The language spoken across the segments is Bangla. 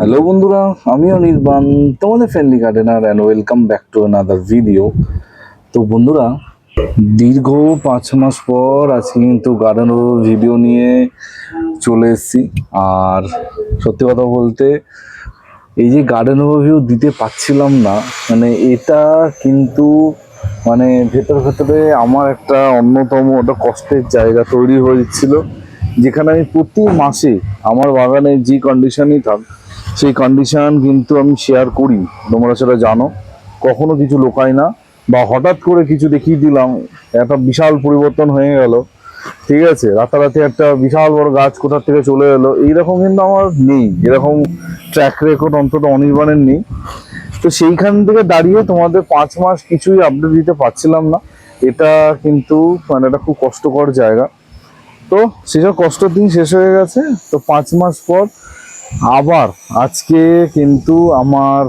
হ্যালো বন্ধুরা আমি অনির্বাণ তোমাদের friendly gardener and welcome back to another video তো বন্ধুরা, দীর্ঘ পাঁচ মাস পর আজকে কিন্তু গার্ডেন ভিডিও নিয়ে চলে এসেছি। আর সত্যি কথা বলতে, এই যে গার্ডেন ওভারভিউ দিতে পারছিলাম না মানে এটা কিন্তু মানে ভেতর ভেতরে আমার একটা অন্যতম একটা কষ্টের জায়গা তৈরি হয়েছিল, যেখানে আমি প্রতি মাসে আমার বাগানে যে কন্ডিশনই থাক সেই কন্ডিশন কিন্তু আমি শেয়ার করি। তোমরা সেটা জানো। কখনো কিছু লোকাই না। বা হঠাৎ করে কিছু দেখিয়ে দিলাম, একটা বিশাল পরিবর্তন হয়ে গেল। ঠিক আছে? রাতারাতি একটা বিশাল বড় গাছ কোথার থেকে চলে এলো। এইরকম কিন্তু আমার নেই। এরকম ট্র্যাক রেকর্ড অন্তত অনির্বাণের নেই। তো সেইখান থেকে দাঁড়িয়ে তোমাদের পাঁচ মাস কিছুই আপডেট দিতে পারছিলাম না। এটা কিন্তু মানে এটা খুব কষ্টকর জায়গা। তো সেসব কষ্টের দিন শেষ হয়ে গেছে। তো পাঁচ মাস পর আবার আজকে কিন্তু আমার,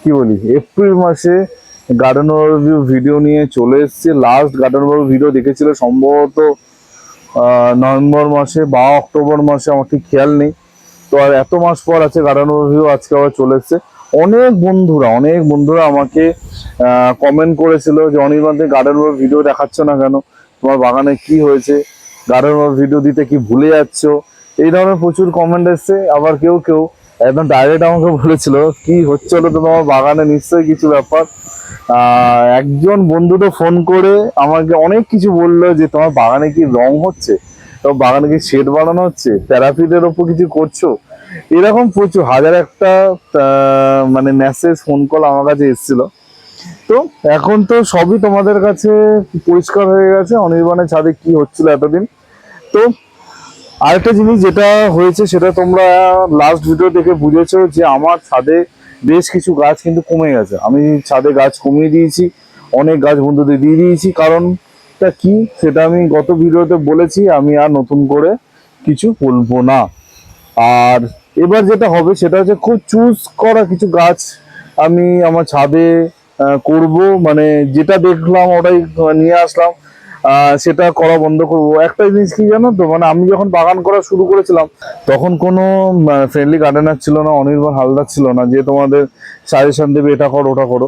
কি বলি এপ্রিল মাসে গার্ডেন ওভারভিউ ভিডিও নিয়ে চলে এসেছে। লাস্ট গার্ডেন ওভারভিউ ভিডিও দেখেছিল সম্ভবত নভেম্বর মাসে বা অক্টোবর মাসে, আমার ঠিক খেয়াল নেই। তো আর এত মাস পর আছে গার্ডেন ওভারভিউ আজকে আবার চলে এসেছে। অনেক বন্ধুরা অনেক বন্ধুরা আমাকে কমেন্ট করেছিল যে অনির্বাণ গার্ডেন ওভার ভিডিও দেখাচ্ছ না কেন? তোমার বাগানে কি হয়েছে? গার্ডেন ওভার ভিডিও দিতে কি ভুলে যাচ্ছ? এই ধরনের প্রচুর কমেন্ট এসছে। আবার কেউ কেউ একদম ডাইরেক্ট আমাকে বলেছিল, কি হচ্ছিল তো তোমার বাগানে? নিশ্চয়ই কিছু ব্যাপার। একজন বন্ধু তো ফোন করে আমাকে অনেক কিছু বলল যে, তোমার বাগানে কি রং হচ্ছে? তোমার বাগানে কি শেড বানানো হচ্ছে? প্যারাফিটের ওপর কিছু করছ? এরকম প্রচুর, হাজার একটা মানে মেসেজ ফোন কল আমার কাছে এসেছিল। তো এখন তো সবই তোমাদের কাছে পরিষ্কার হয়ে গেছে। অনির্বাণের ছাদে কি হচ্ছিল এতদিন? তো আরেকটা জিনিস যেটা হয়েছে, সেটা তোমরা লাস্ট ভিডিও দেখে বুঝেছ যে আমার ছাদে বেশ কিছু গাছ কিন্তু কমে গেছে। আমি ছাদে গাছ কমিয়ে দিয়েছি, অনেক গাছ বন্ধুদের দিয়ে দিয়েছি। কারণটা কি সেটা আমি গত ভিডিওতে বলেছি, আমি আর নতুন করে কিছু বলব না। আর এবার যেটা হবে, সেটা হচ্ছে খুব চুজ করা কিছু গাছ আমি আমার ছাদে করব। মানে যেটা দেখলাম, ওটাই নিয়ে আসলাম। সেটা করা বন্ধ করব। একটা জিনিস কি জানো তো মানে আমি যখন বাগান করা শুরু করেছিলাম, তখন কোনো ফ্রেন্ডলি গার্ডেনার ছিল না, অনির্বাণ হালদার ছিল না, যে তোমাদের সাজেশন দেবে, এটা করো, ওটা করো।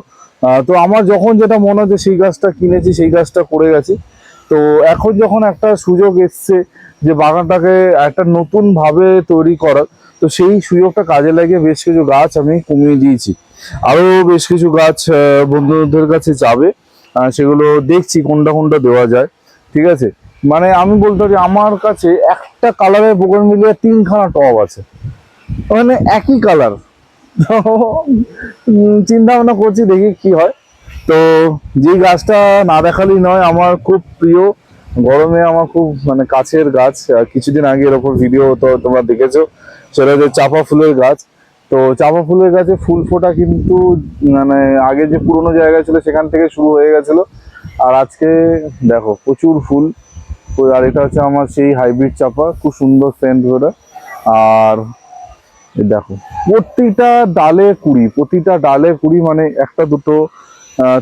তো আমার যখন যেটা মনে হচ্ছে, সেই গাছটা কিনেছি, সেই গাছটা করে গেছি। তো এখন যখন একটা সুযোগ এসছে যে বাগানটাকে একটা নতুন ভাবে তৈরি করার, তো সেই সুযোগটা কাজে লাগিয়ে বেশ কিছু গাছ আমি কমিয়ে দিয়েছি। আরও বেশ কিছু গাছ বন্ধুদের কাছে যাবে। সেগুলো দেখছি কোনটা কোনটা দেওয়া যায়, ঠিক আছে? মানে আমি বলতে পারি আমার কাছে একটা কালারের বোগন মিলিয়ে তিনখানা টব আছে। মানে একই কালার। চিন্তা ভাবনা করছি দেখি কি হয়। তো যে গাছটা না দেখালেই নয়, আমার খুব প্রিয়। গরমে আমার খুব মানে কাছের গাছ। কিছুদিন আগে এরকম ভিডিও তো তোমরা দেখেছ। সেটা হচ্ছে চাপা ফুলের গাছ। তো চাপা ফুলের গাছে ফুল ফোটা কিন্তু মানে আগে যে পুরোনো জায়গা ছিল সেখান থেকে শুরু হয়ে গেছিল। আর আজকে দেখো, প্রচুর ফুল। আর এটা হচ্ছে আমার সেই হাইব্রিড চাপা, খুব সুন্দর সেন্ট ওটা। আর দেখো, প্রতিটা ডালে কুড়ি, প্রতিটা ডালে কুড়ি মানে একটা দুটো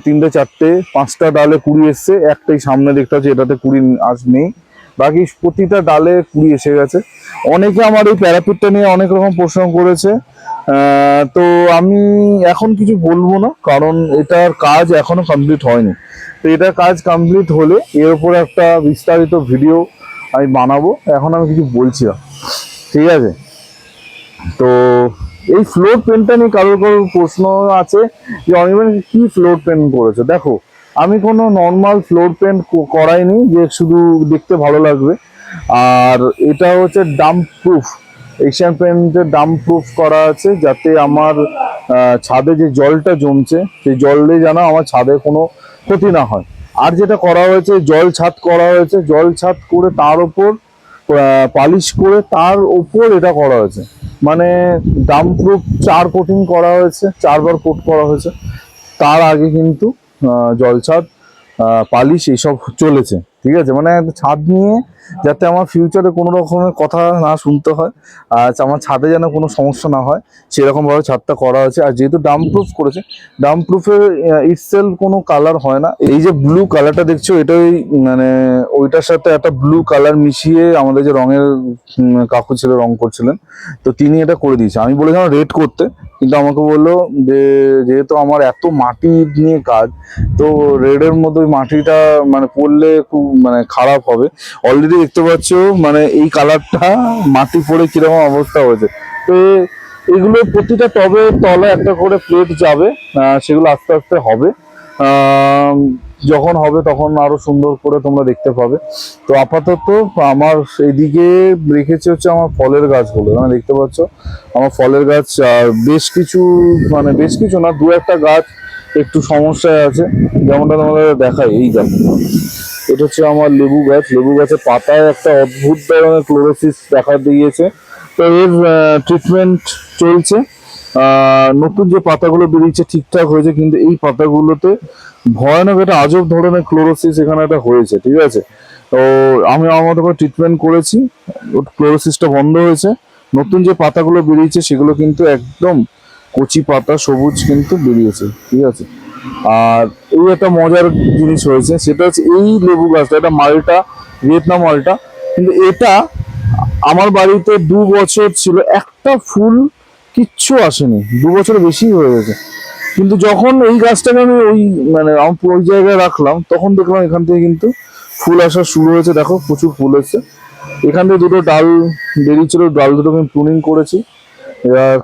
তিনটে, চারটে, পাঁচটা ডালে কুড়ি এসছে, একটাই সামনে দেখতে হচ্ছে এটাতে কুড়ি আজ নেই। বাকি প্রতিটা ডালে কুড়ি এসে গেছে। অনেকে আমার এই প্যারাপিটটা নিয়ে অনেক রকম প্রশ্ন করেছে। তো আমি এখন কিছু বলব না, কারণ এটার কাজ এখনও কমপ্লিট হয়নি। তো এটার কাজ কমপ্লিট হলে এর উপর একটা বিস্তারিত ভিডিও আমি বানাবো। এখন আমি কিছু বলছি না ঠিক আছে? তো এই ফ্লোর পেনটা নিয়ে কারোর কারোর প্রশ্ন আছে যে, অনির্বাণ কি ফ্লোর পেন করেছ? দেখো, আমি কোনো নর্মাল ফ্লোর পেন করাইনি, যে শুধু দেখতে ভালো লাগবে। আর এটা হচ্ছে ডাম্প প্রুফ এশিয়ান পেন্টের ডাম্প প্রুফ করা আছে যাতে আমার ছাদে যে জলটা জমছে, সেই জলে যেন আমার ছাদে কোনো ক্ষতি না হয়। আর যেটা করা হয়েছে, জল ছাদ করা হয়েছে, জল ছাদ করে তার ওপর পালিশ করে তার ওপর এটা করা হয়েছে। মানে ডাম প্রুফ চার কোটিং করা হয়েছে, চারবার কোট করা হয়েছে। তার আগে কিন্তু জলছাদ পালিশ এইসব চলেছে। ঠিক আছে? মানে ছাদ নিয়ে যাতে আমার ফিউচারে কোনো রকমের কথা না শুনতে হয়, আর আমার ছাদে যেন কোনো সমস্যা না হয়, সেরকমভাবে ছাদটা করা আছে আর যেহেতু ডাম প্রুফ করেছে ডাম প্রুফের ইটসেলফ কোনো কালার হয় না। এই যে ব্লু কালারটা দেখছ এটাই মানে ওইটার সাথে একটা ব্লু কালার মিশিয়ে আমাদের যে রঙের কাকু ছিল রং করছিলেন, তো তিনি এটা করে দিয়েছে। আমি বলেছিলাম রেড করতে, কিন্তু আমাকে বলল যে, যেহেতু আমার এত মাটি নিয়ে কাজ, তো রেডের মধ্যে মাটিটা মানে পড়লে খুব মানে খারাপ হবে। অলরেডি দেখতে পাচ্ছ মানে এই কালারটা মাটি পড়ে কীরকম অবস্থা হয়েছে। তো এগুলো প্রতিটা টবে তলে একটা করে প্লেট যাবে সেগুলো আস্তে আস্তে হবে। যখন হবে তখন আরও সুন্দর করে তোমরা দেখতে পাবে। তো আপাতত আমার এদিকে রেখেছে হচ্ছে আমার ফলের গাছগুলো। মানে দেখতে পাচ্ছ, আমার ফলের গাছ বেশ কিছু মানে বেশ কিছু না, দু একটা গাছ একটু সমস্যায় আছে। যেমনটা তোমাদের দেখাই, এই গাছ এটা হচ্ছে আমার লেবু গাছ। লেবু গাছের পাতায় একটা অদ্ভুত ধরনের ক্লোরোসিস দেখা দিয়েছে। তো এর ট্রিটমেন্ট চলছে। নতুন যে পাতাগুলো বেরিয়েছে ঠিকঠাক হয়েছে, কিন্তু এই পাতাগুলোতে ভয়ানক একটা আজব ধরনের ক্লোরোসিস এখানে একটা হয়েছে, ঠিক আছে? তো আমি আমার মতো ট্রিটমেন্ট করেছি। ক্লোরোসিসটা বন্ধ হয়েছে। নতুন যে পাতাগুলো বেরিয়েছে, সেগুলো কিন্তু একদম কচি পাতা, সবুজ কিন্তু বেরিয়েছে, ঠিক আছে? আর এই একটা মজার জিনিস হয়েছে সেটা হচ্ছে এই লেবু গাছটা, এটা মালটা, ভিয়েতনাম মালটা, কিন্তু এটা আমার বাড়িতে দু বছর ছিল, একটা ফুল কিচ্ছু আসেনি, দু বছর বেশি হয়ে গেছে। কিন্তু যখন এই গাছটাকে আমি ওই মানে আমি ওই জায়গায় রাখলাম, তখন দেখলাম এখান থেকে কিন্তু ফুল আসা শুরু হয়েছে, দেখো প্রচুর ফুল এসছে। এখান থেকে দুটো ডাল বেরিয়েছিল, ডাল দুটো আমি প্রুনিং করেছি।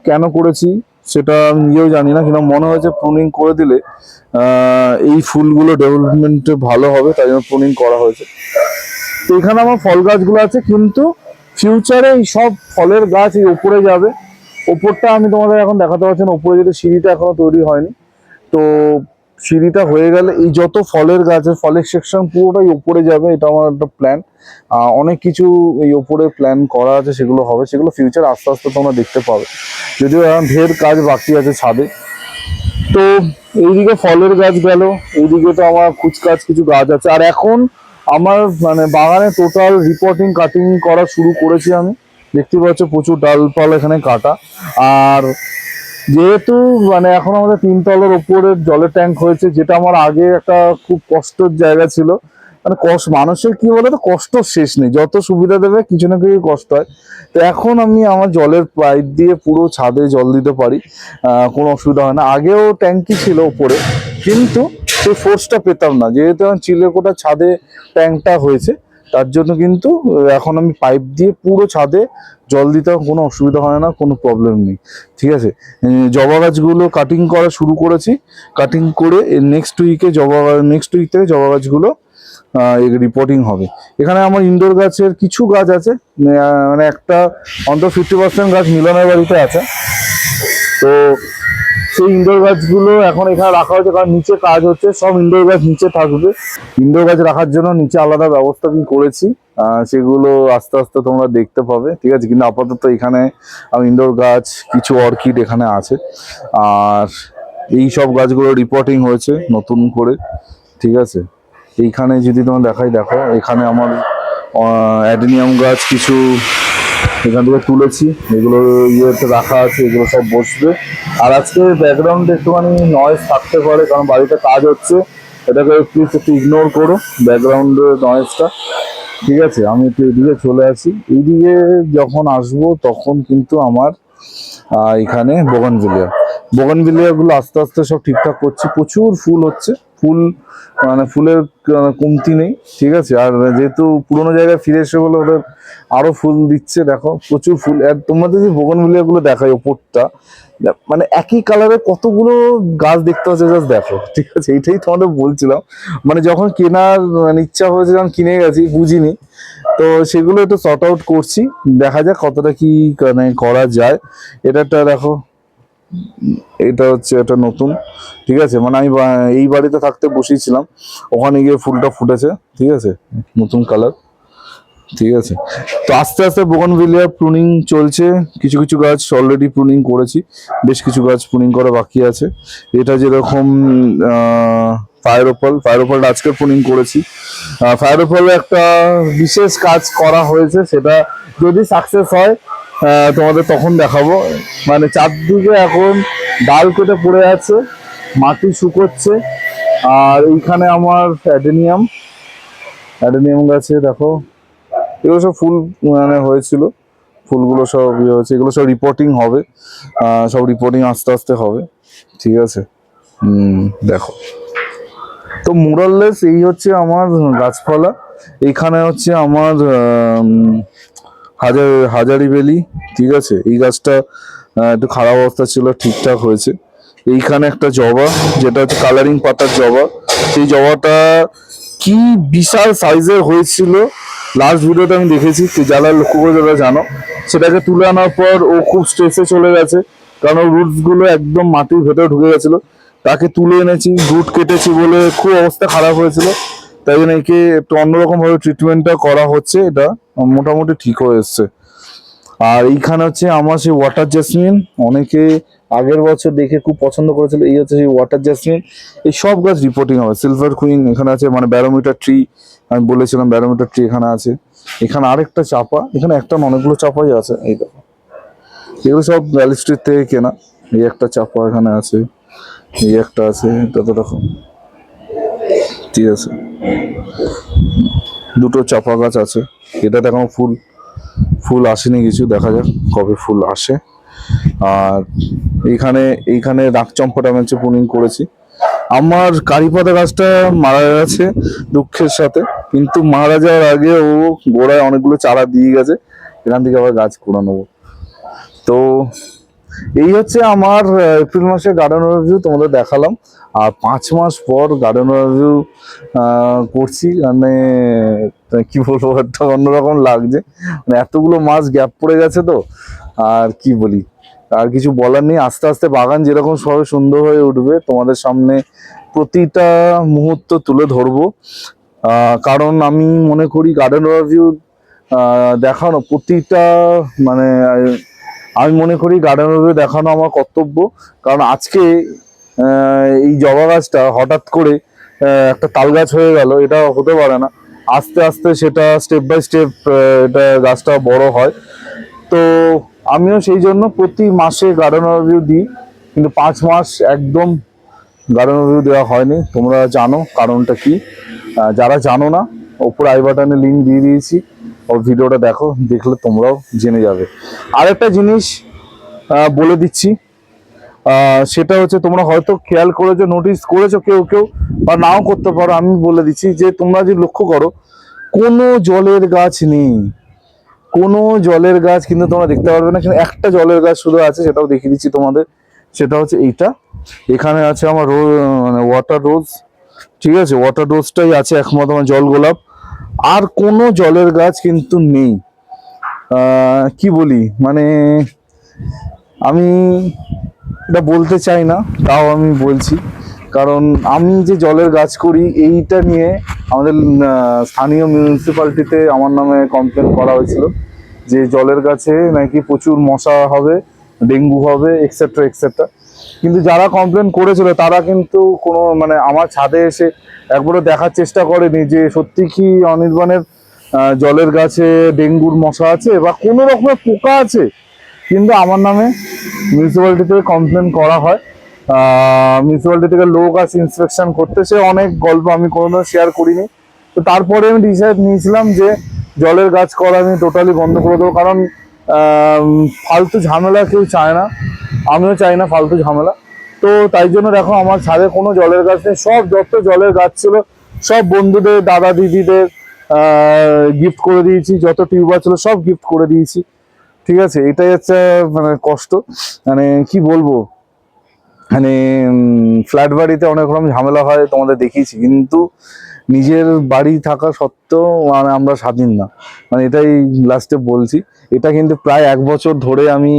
কেন করেছি? সেটা আমি নিজেও জানি না কিন্তু মনে হয় যে প্রুনিং করে দিলে এই ফুলগুলো ডেভেলপমেন্ট ভালো হবে, তাই জন্য প্রুনিং করা হয়েছে। তো এখানে আমার ফল গাছগুলো আছে, কিন্তু ফিউচারে এই সব ফলের গাছ এই উপরে যাবে। ওপরটা আমি তোমাদের এখন দেখাতে পারছি না ওপরে যেটা সিঁড়িটা এখনও তৈরি হয়নি। তো সিঁড়িটা হয়ে গেলে এই যত ফলের গাছের ফলের সেকশন পুরোটাই ওপরে যাবে, এটা আমার একটা প্ল্যান অনেক কিছু এই ওপরে প্ল্যান করা আছে, সেগুলো হবে, সেগুলো ফিউচার আস্তে আস্তে তোমরা দেখতে পাবে। যদিও এখন ঢের কাজ বাকি আছে ছাদে। তো এইদিকে ফলের গাছ গেল, এইদিকে তো আমার কুচকাচ কিছু গাছ আছে। আর এখন আমার মানে বাগানে টোটাল রিপোর্টিং কাটিং করা শুরু করেছি আমি। দেখতে পাচ্ছ প্রচুর ডালপালা এখানে কাটা। আর যেহেতু মানে এখন আমাদের তিনতলার ওপরে জলের ট্যাঙ্ক হয়েছে, যেটা আমার আগে একটা খুব কষ্টের জায়গা ছিল। মানে কষ্ট মানুষের কি বলে তো কষ্ট শেষ নেই। যত সুবিধা দেবে, কিছু না কিছু কষ্ট হয়। তো এখন আমি আমার জলের পাইপ দিয়ে পুরো ছাদে জল দিতে পারি কোনো অসুবিধা হয় না। আগেও ট্যাঙ্কি ছিল ওপরে, কিন্তু সেই ফোর্সটা পেতাম না। যেহেতু এখন চিলেকোটা ছাদে ট্যাঙ্কটা হয়েছে তার জন্য কিন্তু এখন আমি পাইপ দিয়ে পুরো ছাদে জল দিতে কোনো অসুবিধা হয় না, কোনো প্রবলেম নেই। ঠিক আছে? জবা গাছগুলো কাটিং করা শুরু করেছি। কাটিং করে নেক্সট উইকে জবা নেক্সট উইক থেকে জবা গাছগুলো রিপোর্টিং হবে। এখানে আমার ইনডোর গাছের কিছু গাছ আছে মানে একটা অন্তত ফিফটি পার্সেন্ট গাছ মিলনের বাড়িতে আছে। তো সেই ইনডোর গাছগুলো এখন এখানে রাখা হয়েছে, কারণ নিচে কাজ হচ্ছে, সব ইনডোর গাছ নিচে থাকবে। ইনডোর গাছ রাখার জন্য নিচে আলাদা ব্যবস্থা আমি করেছি। সেগুলো আস্তে আস্তে তোমরা দেখতে পাবে, ঠিক আছে? কিন্তু আপাতত এখানে ইনডোর গাছ, কিছু অর্কিড এখানে আছে। আর এই সব গাছগুলো রিপোর্টিং হয়েছে নতুন করে, ঠিক আছে? এইখানে যদি তোমার দেখাই, দেখো, এখানে আমার অ্যাডেনিয়াম গাছ, কিছু এখান থেকে তুলেছি। এগুলো ইয়েতে রাখা আছে, এগুলো সব বসবে। আর আজকে ব্যাকগ্রাউন্ডে একটুখানি নয়েজ থাকতে পারে, কারণ বাড়িতে কাজ হচ্ছে। এটাকে প্লিজ একটু ইগনোর করো ব্যাকগ্রাউন্ডে নয়েজটা ঠিক আছে, আমি একটু এদিকে চলে আসি। এইদিকে যখন আসব, তখন কিন্তু আমার এখানে বোগানভিলিয়া বোগানভিলিয়া গুলো আস্তে আস্তে সব ঠিকঠাক করছি। প্রচুর ফুল হচ্ছে। ফুল মানে ফুলের কমতি নেই, ঠিক আছে? আর যেহেতু পুরোনো জায়গায় ফিরে এসে বলে ওদের আরও ফুল দিচ্ছে, দেখো, প্রচুর ফুল। আর তোমাদের যে বোগানভিলিয়া গুলো দেখায় ওপরটা মানে একই কালারের কতগুলো গাছ দেখতে হচ্ছে জাস্ট দেখো, ঠিক আছে? এইটাই তোমাদের বলছিলাম। মানে যখন কেনার মানে ইচ্ছা হয়েছে, যখন কিনে গেছি, বুঝিনি। তো সেগুলো একটু সর্ট আউট করছি। দেখা যাক কতটা কি মানে করা যায়। এটা একটা দেখো এটা হচ্ছে এটা নতুন ঠিক আছে? মানে আমি এই বাড়িতে থাকতে বসিয়েছিলাম ওখানে গিয়ে ফুলটা ফুটেছে ঠিক আছে? নতুন কালার ঠিক আছে? তো আস্তে আস্তে বোগনভিলিয়া প্রুনিং চলছে কিছু কিছু গাছ অলরেডি প্রুনিং করেছি বেশ কিছু গাছ প্রুনিং করা বাকি আছে। এটা যেরকম আহ, ফায়ার ওপাল ফায়ার আজকে ফোনিং করেছি। ফায়ার ওপালে একটা বিশেষ কাজ করা হয়েছে সেটা যদি সাকসেস হয় তোমাদের তখন দেখাবো। মানে চারদিকে এখন ডাল কেটে পড়ে আছে মাটি শুকোচ্ছে আর এইখানে আমার অ্যাডেনিয়াম। অ্যাডেনিয়াম গাছে দেখো এগুলো সব ফুল মানে হয়েছিল। ফুলগুলো সব ইয়ে হয়েছে এগুলো সব রিপোর্টিং হবে। সব রিপোর্টিং আস্তে আস্তে হবে। ঠিক আছে? দেখো। তো মোরাললেস এই হচ্ছে আমার গাছপালা। এইখানে হচ্ছে আমার আম, হাজার, হাজারি বেলি ঠিক আছে? এই গাছটা একটু খারাপ অবস্থা ছিল, ঠিকঠাক হয়েছে। এইখানে একটা জবা, যেটা হচ্ছে কালারিং পাতার জবা। সেই জবাটা কি বিশাল সাইজের হয়েছিল? লাস্ট ভিডিওতে আমি দেখেছি যারা লক্ষ্য করে যারা জানো। সেটাকে তুলে আনার পর ও খুব স্ট্রেসে চলে গেছে, কারণ রুটসগুলো একদম মাটির ভেতরে ঢুকে গেছিল। তাকে তুলে এনেছি রুট কেটেছি বলে খুব অবস্থা খারাপ হয়েছিল। তাই জন্য একে একটু অন্যরকম ভাবে ট্রিটমেন্টটা করা হচ্ছে এটা। মোটামুটি ঠিক হয়ে এসছে। আর এইখানে হচ্ছে আমার সেই ওয়াটার জেসমিন অনেকে আগের বছর দেখে খুব পছন্দ করেছিল, এই হচ্ছে সেই ওয়াটার জেসমিন এই সব গাছ রিপোর্টিং হবে। সিলভার কুইন এখানে আছে মানে ব্যারোমিটার ট্রি আমি বলেছিলাম ব্যারোমিটার ট্রি এখানে আছে। এখানে আরেকটা চাপা, এখানে একটা অনেকগুলো চাপাই আছে, এই দেখো। এগুলো সব ভ্যালি স্ট্রিট থেকে কেনা। এই একটা চাপা এখানে আছে, এই একটা আছে এটা তো দেখো। ঠিক আছে। দুটো চাপা গাছ আছে। এটা দেখো ফুল ফুল আসেনি কিছু, দেখা যাক কবে ফুল আসে। আর এইখানে এইখানে রাগচম্পাটা আমি পুনিং করেছি। আমার কারিপাতা গাছটা মারা গেছে দুঃখের সাথে, কিন্তু মারা যাওয়ার আগে ও গোড়ায় অনেকগুলো চারা দিয়ে গেছে, এখান থেকে আবার গাছ করে নেব তো এই হচ্ছে আমার এপ্রিল মাসে গার্ডেন রিভিউ তোমাদের দেখালাম। আর পাঁচ মাস পর গার্ডেন রিভিউ করছি। মানে আহ, কি বলব একটা অন্যরকম লাগছে। মানে এতগুলো মাস গ্যাপ পড়ে গেছে তো আর কি বলি? আর কিছু বলার নেই। আস্তে আস্তে বাগান যেরকম সবাই সুন্দর হয়ে উঠবে তোমাদের সামনে প্রতিটা মুহূর্ত তুলে ধরবো। কারণ আমি মনে করি গার্ডেন রিভিউ দেখানো প্রতিটা মানে আমি মনে করি গার্ডেন রিভিউ দেখানো আমার কর্তব্য। কারণ আজকে এই জবা গাছটা হঠাৎ করে একটা তাল গাছ হয়ে গেল, এটা হতে পারে না। আস্তে আস্তে সেটা স্টেপ বাই স্টেপ এটা গাছটা বড় হয়। তো আমিও সেই জন্য প্রতি মাসে গার্ডেন রিভিউ দিই, কিন্তু পাঁচ মাস একদম গার্ডেন রিভিউ দেওয়া হয়নি। তোমরা জানো কারণটা কি? যারা জানো না, ওপর আই বাটনে লিঙ্ক দিয়ে দিয়েছি। ভিডিওটা দেখো, দেখলে তোমরাও জেনে যাবে। আরেকটা জিনিস বলে দিচ্ছি সেটা হচ্ছে তোমরা হয়তো খেয়াল করেছ নোটিস করেছ কেউ কেউ, বা নাও করতে পারো, আমি বলে দিচ্ছি যে তোমরা যদি লক্ষ্য করো, কোনো জলের গাছ নেই। কোনো জলের গাছ কিন্তু তোমরা দেখতে পারবে না, কিন্তু একটা জলের গাছ শুধু আছে, সেটাও দেখিয়ে দিচ্ছি তোমাদের। সেটা হচ্ছে এইটা। এখানে আছে আমার রোজ মানে ওয়াটার রোজ ঠিক আছে? ওয়াটার রোজটাই আছে একমাত্র আমার জল গোলাপ। আর কোনো জলের গাছ কিন্তু নেই। কি বলি? মানে আমি এটা বলতে চাই না, তাও আমি বলছি। কারণ আমি যে জলের গাছ করি, এইটা নিয়ে আমাদের স্থানীয় মিউনিসিপ্যালিটিতে আমার নামে কমপ্লেন করা হয়েছিল যে জলের গাছে নাকি প্রচুর মশা হবে, ডেঙ্গু হবে এক্সেট্রা এক্সেট্রা কিন্তু যারা কমপ্লেন করেছিল, তারা কিন্তু কোনো মানে আমার ছাদে এসে একবারও দেখার চেষ্টা করেনি যে সত্যি কি অনির্বাণের জলের গাছে ডেঙ্গুর মশা আছে বা কোনো রকমের পোকা আছে। কিন্তু আমার নামে মিউনিসিপ্যালিটি থেকে কমপ্লেন করা হয়। মিউনিসিপ্যালিটি থেকে লোক আছে ইন্সপেকশন করতে। সে অনেক গল্প আমি কোনোদিন শেয়ার করিনি। তো তারপরে আমি ডিসাইড নিয়েছিলাম যে জলের গাছ করা আমি টোটালি বন্ধ করে দেবো। কারণ ফালতু ঝামেলা কেউ চায় না। আমিও চাই না ফালতু ঝামেলা। তো তাই জন্য দেখো আমার ছাদে কোনো জলের গাছ নেই। সব যত জলের গাছ ছিল, সব বন্ধুদের, দাদা দিদিদের গিফট করে দিয়েছি। যত টিউবার ছিল, সব গিফট করে দিয়েছি। ঠিক আছে? এটাই হচ্ছে মানে কষ্ট। মানে কি বলব? মানে ফ্ল্যাট বাড়িতে অনেক রকম ঝামেলা হয়, তোমাদের দেখিয়েছি। কিন্তু নিজের বাড়ি থাকা সত্ত্বেও মানে আমরা স্বাধীন না। মানে এটাই লাস্টে বলছি। এটা কিন্তু প্রায় এক বছর ধরে আমি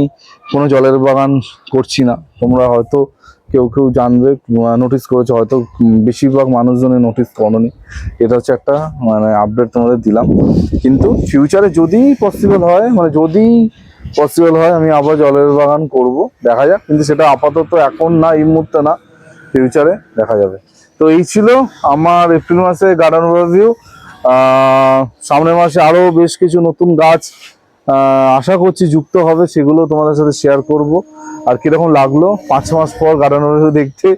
কোনো জলের বাগান করছি না। তোমরা হয়তো কেউ কেউ জানবে নোটিস করেছ, হয়তো বেশিরভাগ মানুষজনে নোটিস করনি। এটা হচ্ছে একটা মানে আপডেট তোমাদের দিলাম। কিন্তু ফিউচারে যদি পসিবল হয় মানে যদি পসিবল হয়, আমি আবার জলের বাগান করব। দেখা যাক, কিন্তু সেটা আপাতত এখন না, এই মুহূর্তে না ফিউচারে দেখা যাবে। তো এই ছিল আমার এপ্রিল মাসে গার্ডেন ওভারভিউ সামনের মাসে আরও বেশ কিছু নতুন গাছ আশা করছি যুক্ত হবে, সেগুলো তোমাদের সাথে শেয়ার করব। আর কীরকম লাগল? পাঁচ মাস পর গার্ডেন দেখতে,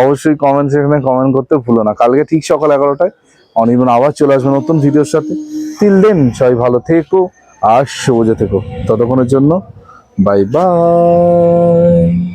অবশ্যই কমেন্ট সেখানে কমেন্ট করতে ভুলো না। কালকে ঠিক সকাল এগারোটায়, অনির্বাণ আবার চলে আসবে নতুন ভিডিওর সাথে। তিল দেন সবাই ভালো থেকো আর সবুজে থেকো। ততক্ষণের জন্য বাই বাই